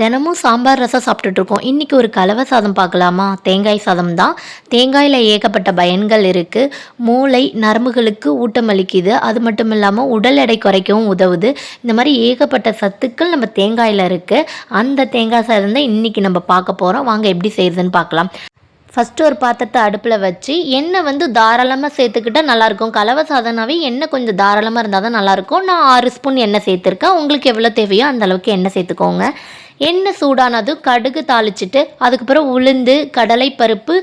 தினமும் சாம்பார் ரசம் சாப்பிட்டுட்ருக்கோம். இன்றைக்கி ஒரு கலவை சாதம் பார்க்கலாமா? தேங்காய் சாதம் தான். தேங்காயில் ஏகப்பட்ட பயன்கள் இருக்குது மூளை நரம்புகளுக்கு ஊட்டமளிக்குது. அது மட்டும் இல்லாமல் உடல் எடை குறைக்கவும் உதவுது. இந்த மாதிரி ஏகப்பட்ட சத்துக்கள் நம்ம தேங்காயில் இருக்குது அந்த தேங்காய் சாதம் தான் இன்றைக்கி நம்ம பார்க்க போகிறோம் வாங்க எப்படி செய்யுதுன்னு பார்க்கலாம். ஃபஸ்ட்டு ஒரு பாத்திரத்தை அடுப்பில் வச்சு எண்ணெய் வந்து தாராளமாக சேர்த்துக்கிட்டால் நல்லாயிருக்கும். கலவை சாதனாவே எண்ணெய் கொஞ்சம் தாராளமாக இருந்தால் தான் நல்லாயிருக்கும். நான் ஆறு ஸ்பூன் எண்ணெய் சேர்த்துருக்கேன். உங்களுக்கு எவ்வளோ தேவையோ அந்த அளவுக்கு எண்ணெய் சேர்த்துக்கோங்க. எண்ணெய் சூடானதும் கடுகு தாளிச்சிட்டு அதுக்கப்புறம் உளுந்து கடலை பருப்பு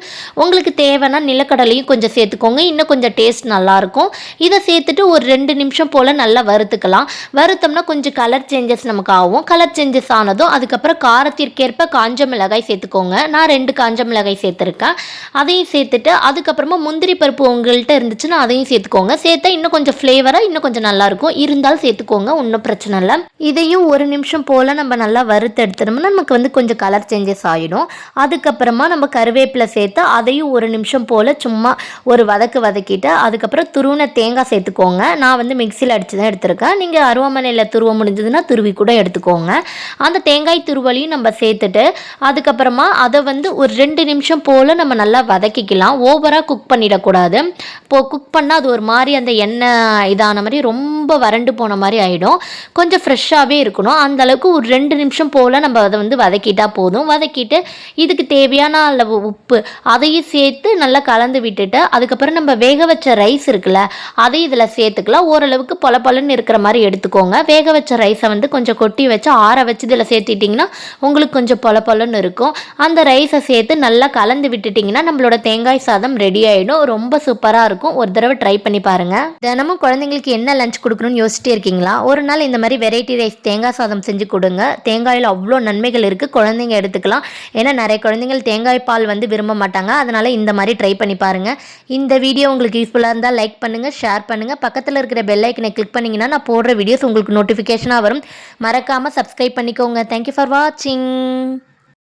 உங்களுக்கு தேவைன்னா நிலக்கடலையும் கொஞ்சம் சேர்த்துக்கோங்க. இன்னும் கொஞ்சம் டேஸ்ட் நல்லாயிருக்கும். இதை சேர்த்துட்டு ஒரு ரெண்டு நிமிஷம் போல் நல்லா வறுத்துக்கலாம். வறுத்தோம்னா கொஞ்சம் கலர் சேஞ்சஸ் நமக்கு ஆகும். கலர் சேஞ்சஸ் ஆனதும் அதுக்கப்புறம் காரத்திற்கேற்ப காஞ்ச மிளகாய் சேர்த்துக்கோங்க. நான் ரெண்டு காஞ்ச மிளகாய் சேர்த்துருக்கேன். அதையும் சேர்த்துட்டு அதுக்கப்புறமா முந்திரி பருப்பு உங்கள்கிட்ட இருந்துச்சுன்னா அதையும் சேர்த்துக்கோங்க. சேர்த்தா இன்னும் கொஞ்சம் ஃப்ளேவராக இன்னும் கொஞ்சம் நல்லாயிருக்கும். இருந்தாலும் சேர்த்துக்கோங்க ஒன்றும் பிரச்சனை இல்லை. இதையும் ஒரு நிமிஷம் போல் நம்ம நல்லா வறுத்து எடுத்துட்டோம்னா நமக்கு வந்து கொஞ்சம் கலர் சேஞ்சஸ் ஆகிடும் அதுக்கப்புறமா நம்ம கருவேப்பிலை சேர்த்து அதையும் ஒரு நிமிஷம் போல் சும்மா ஒரு வதக்கு வதக்கிட்டு அதுக்கப்புறம் துருவின தேங்காய் சேர்த்துக்கோங்க. நான் வந்து மிக்சியில் அடித்து தான் எடுத்திருக்கேன். நீங்கள் அருவாமனையில் துருவ முடிஞ்சதுன்னா துருவி கூட எடுத்துக்கோங்க. அந்த தேங்காய் துருவலையும் நம்ம சேர்த்துட்டு அதுக்கப்புறமா அதை வந்து ஒரு ரெண்டு நிமிஷம் போல் நம்ம நல்லா வதக்கிக்கலாம். ஓவராக குக் பண்ணிடக்கூடாது. இப்போது குக் பண்ணால் அது ஒரு மாதிரி அந்த எண்ணெய் இதான மாதிரி ரொம்ப வறண்டு போன மாதிரி ஆகிடும் கொஞ்சம் ஃப்ரெஷ்ஷாகவே இருக்கணும். அந்த அளவுக்கு ஒரு ரெண்டு நிமிஷம் போல் நம்ம அதை வந்து வதக்கிட்டால் போதும். வதக்கிட்டு இதுக்கு தேவையான அளவு உப்பு அதையும் சேர்த்து நல்லா கலந்து விட்டுட்டு அதுக்கப்புறம் நம்ம வேக வச்ச ரைஸ் இருக்குல்ல அதையும் இதில் சேர்த்துக்கலாம். ஓரளவுக்கு பொல பொலன்னு இருக்கிற மாதிரி எடுத்துக்கோங்க. வேக வச்ச ரைஸை வந்து கொஞ்சம் கொட்டி வச்சு ஆற வச்சு இதில் சேர்த்திட்டிங்கன்னா உங்களுக்கு கொஞ்சம் பொல பொலன்னு இருக்கும். அந்த ரைஸை சேர்த்து நல்லா கலந்து விட்டுட்டிங்கன்னா நம்மளோட தேங்காய் சாதம் ரெடி ஆகிடும் ரொம்ப சூப்பராக இருக்கும். ஒரு தடவை ட்ரை பண்ணி பாருங்கள் தினமும் குழந்தைங்களுக்கு என்ன லஞ்ச் கொடுக்கணும்னு யோசிச்சிட்டே இருக்கீங்களா? ஒரு நாள் இந்த மாதிரி வெரைட்டி ரைஸ் தேங்காய் சாதம் செஞ்சு கொடுங்க. தேங்காயில் அவ்வளோ நன்மைகள் இருக்குது குழந்தைங்க எடுத்துக்கலாம். ஏன்னா நிறைய குழந்தைங்கள் தேங்காய் பால் வந்து விரும்ப மாட்டாங்க. அதனால் இந்த மாதிரி ட்ரை பண்ணி பாருங்கள் இந்த வீடியோ உங்களுக்கு யூஸ்ஃபுல்லாக இருந்தால் லைக் பண்ணுங்கள் ஷேர் பண்ணுங்கள் பக்கத்தில் இருக்கிற பெல் ஐக்கனை கிளிக் பண்ணிங்கன்னா நான் போடுற வீடியோஸ் உங்களுக்கு நோட்டிஃபிகேஷனாக வரும். மறக்காமல் சப்ஸ்கிரைப் பண்ணிக்கோங்க. தேங்க்யூ ஃபார் வாட்சிங்